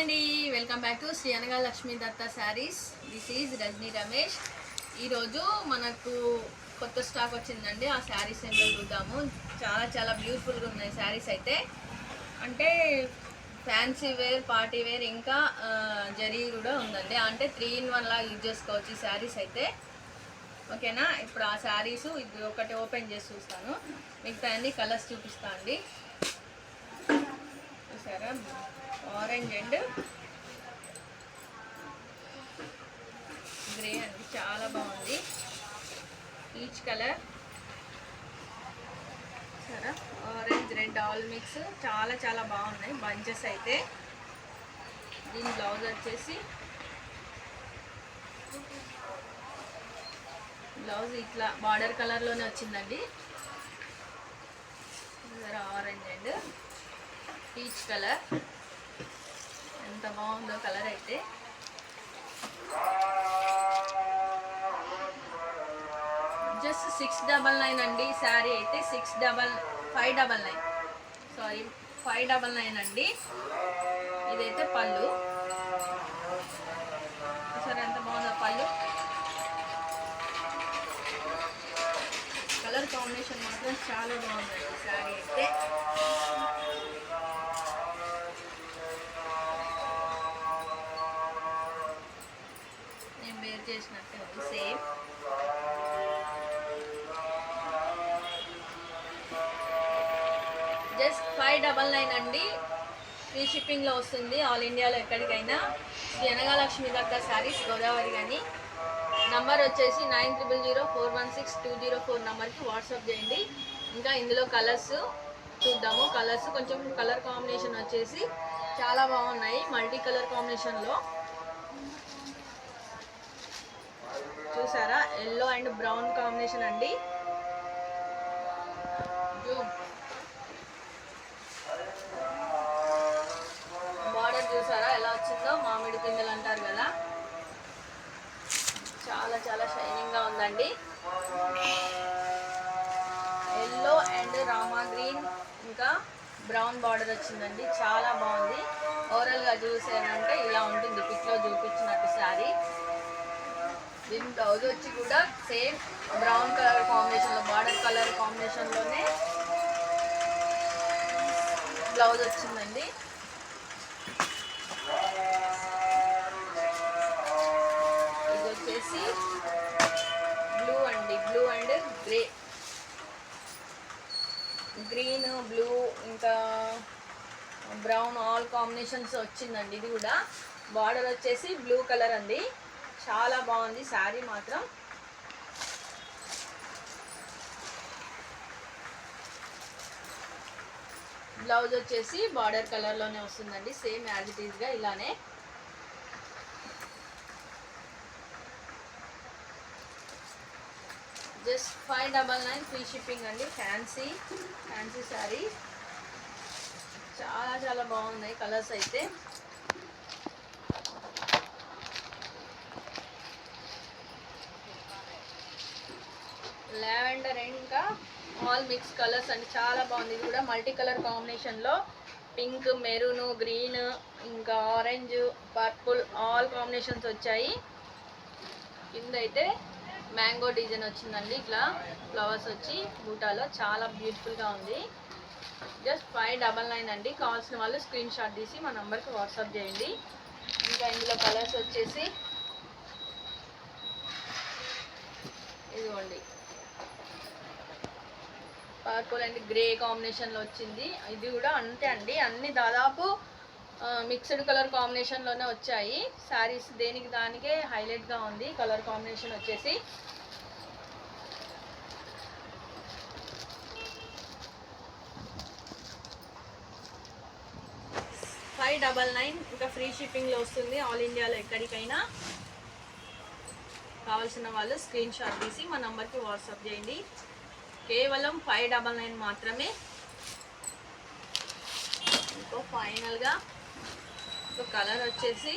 అండి. Welcome back to Shri అనగా Lakshmi Datta sarees this is Rajani Ramesh ఈరోజు మనకు కొత్త స్టాక్ వచ్చిందండి. ఆ శారీస్ ఏంటో చూద్దాము. చాలా చాలా బ్యూటిఫుల్గా ఉన్నాయి శారీస్ అయితే. అంటే ఫ్యాన్సీ వేర్ పార్టీ వేర్ ఇంకా జరీ కూడా ఉందండి. అంటే త్రీ ఇన్ వన్ లాగా యూజ్ చేసుకోవచ్చు ఈ శారీస్ అయితే. ఓకేనా ఇప్పుడు ఆ శారీస్ ఇది ఒకటి ఓపెన్ చేసి చూస్తాను. మిగతా అన్ని కలర్స్ చూపిస్తా అండి. చూసారా? ఆరెంజ్ అండ్ గ్రే అండి. చాలా బాగుంది. ఈచ్ కలర్ సరే ఆరెంజ్ రెడ్ ఆల్ మిక్స్ చాలా చాలా బాగున్నాయి. బంచెస్ అయితే. దీని బ్లౌజ్ వచ్చేసి బ్లౌజ్ ఇట్లా బార్డర్ కలర్లోనే వచ్చిందండి. ఆరెంజ్ అండ్ పీచ్ కలర్ ఎంత బాగుందో కలర్ అయితే. జస్ట్ సిక్స్ డబల్ నైన్ అండి. శారీ అయితే six double five double nine sorry five double nine అండి. ఇదైతే పళ్ళు. సరే ఎంత బాగుందో పళ్ళు. కలర్ కాంబినేషన్ మాత్రం చాలా బాగుందండి శారీ అయితే. వేర్ చేసినట్టే ఉంది. Same just five double nine అండి. ఫ్రీ షిప్పింగ్లో వస్తుంది. ఆల్ ఇండియాలో ఎక్కడికైనా. జనగాలక్ష్మి దగ్గర శారీస్ గోదావరి కానీ. నంబర్ వచ్చేసి nine triple zero four one six two zero four నెంబర్కి వాట్సాప్ చేయండి. ఇంకా ఇందులో కలర్స్ చూద్దాము. కలర్స్ కొంచెం కలర్ కాంబినేషన్ వచ్చేసి చాలా బాగున్నాయి. మల్టీ కలర్ కాంబినేషన్లో చూసారా? ఎల్లో అండ్ బ్రౌన్ కాంబినేషన్ అండి. బార్డర్ చూసారా? ఎలా వచ్చిందో? మామిడి పిందెలు అంటారు కదా. చాలా చాలా షైనింగ్గా ఉందండి. ఎల్లో అండ్ రామా గ్రీన్ ఇంకా బ్రౌన్ బార్డర్ వచ్చిందండి. చాలా బాగుంది. ఓవరాల్గా చూసానంటే ఇలా ఉంటుంది. బ్లౌజ్ వచ్చి కూడా సేమ్ బ్రౌన్ కలర్ కాంబినేషన్లో బార్డర్ కలర్ కాంబినేషన్లోనే బ్లౌజ్ వచ్చిందండి. ఇది వచ్చేసి బ్లూ అండి blue and grey. Green blue ఇంకా బ్రౌన్ ఆల్ కాంబినేషన్స్ వచ్చిందండి ఇది కూడా. బార్డర్ వచ్చేసి బ్లూ కలర్ అండి. చాలా బాగుంది. శారీ మాత్రం. బ్లౌజ్ వచ్చేసి బార్డర్ కలర్లోనే వస్తుందండి. సేమ్ యాజ్ ఇట్ ఇలానే. Just five double nine free shipping అండి. Fancy fancy sari. చాలా చాలా బాగున్నాయి కలర్స్ అయితే. లావెండర్ ఇంకా ఆల్ మిక్స్ కలర్స్ అండి. చాలా బాగుంది. ఇది కూడా మల్టీ కలర్ కాంబినేషన్లో. పింక్ మెరూన్ గ్రీన్ ఇంకా ఆరెంజ్ పర్పుల్ ఆల్ కాంబినేషన్స్ వచ్చాయి. కింద అయితే మ్యాంగో డిజైన్ వచ్చిందండి. ఇట్లా ఫ్లవర్స్ వచ్చి బూటాలో చాలా బ్యూటిఫుల్గా ఉంది. జస్ట్ ఫైవ్ డబల్ నైన్ అండి. కావాల్సిన వాళ్ళు స్క్రీన్ షాట్ తీసి మా నెంబర్కి వాట్సాప్ చేయండి. ఇంకా ఇందులో కలర్స్ వచ్చేసి ఇదిగోండి. పర్పుల్ అండ్ గ్రే కాంబినేషన్లో వచ్చింది. ఇది కూడా అంతే అండి. అన్ని దాదాపు మిక్స్డ్ కలర్ కాంబినేషన్లోనే వచ్చాయి. శారీస్ దేనికి దానికే హైలైట్గా ఉంది. కలర్ కాంబినేషన్ వచ్చేసి. ఫైవ్ డబల్ నైన్ ఇంకా ఫ్రీ షిప్పింగ్లో వస్తుంది. ఆల్ ఇండియాలో ఎక్కడికైనా కావాల్సిన వాళ్ళు స్క్రీన్ షాట్ తీసి మా నంబర్కి వాట్సాప్ చేయండి. కేవలం ఫైవ్ డబల్ నైన్ మాత్రమే. ఇంకో ఫైనల్గా ఇంకో కలర్ వచ్చేసి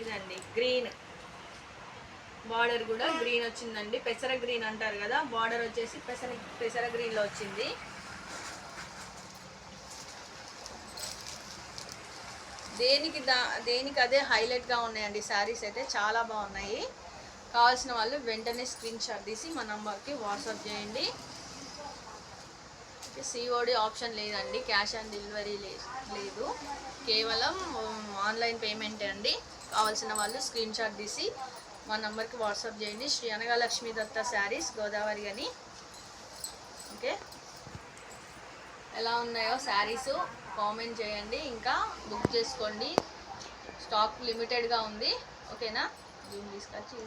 ఇదండి గ్రీన్ బార్డర్ కూడా గ్రీన్ వచ్చిందండి. పెసర గ్రీన్ అంటారు కదా బార్డర్ వచ్చేసి పెసర పెసర గ్రీన్లో వచ్చింది. దేనికి దా దేనికి అదే హైలైట్గా ఉన్నాయండి శారీస్ అయితే చాలా బాగున్నాయి. కావాల్సిన వాళ్ళు వెంటనే స్క్రీన్ షాట్ తీసి మా నంబర్కి వాట్సాప్ చేయండి. సిఓడి ఆప్షన్ లేదండి క్యాష్ ఆన్ డెలివరీ లేదు. కేవలం ఆన్లైన్ పేమెంట్ అండి. కావాల్సిన వాళ్ళు స్క్రీన్ షాట్ తీసి మా నంబర్కి వాట్సాప్ చేయండి. శ్రీ అనగా లక్ష్మీ దత్త శారీస్ గోదావరి అని. ఓకే. ఎలా ఉన్నాయో శారీస్ కామెంట్ చేయండి. ఇంకా బుక్ చేసుకోండి. స్టాక్ లిమిటెడ్గా ఉంది. ఓకేనా? జూమ్ తీసుకొచ్చి ఈ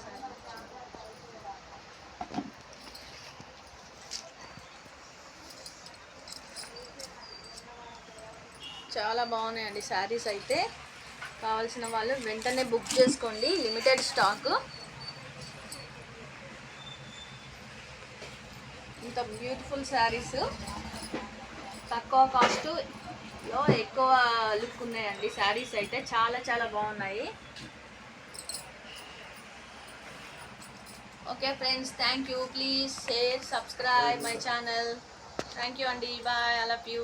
చాలా బాగున్నాయండి శారీస్ అయితే. కావాల్సిన వాళ్ళు వెంటనే బుక్ చేసుకోండి. లిమిటెడ్ స్టాక్ ఇంత బ్యూటిఫుల్ శారీస్. తక్కువ కాస్ట్లో ఎక్కువ లుక్ ఉన్నాయండి. శారీస్ అయితే చాలా చాలా బాగున్నాయి. okay friends thank you please share subscribe my channel thank you అండి బాయ్ ఐ లవ్ యూ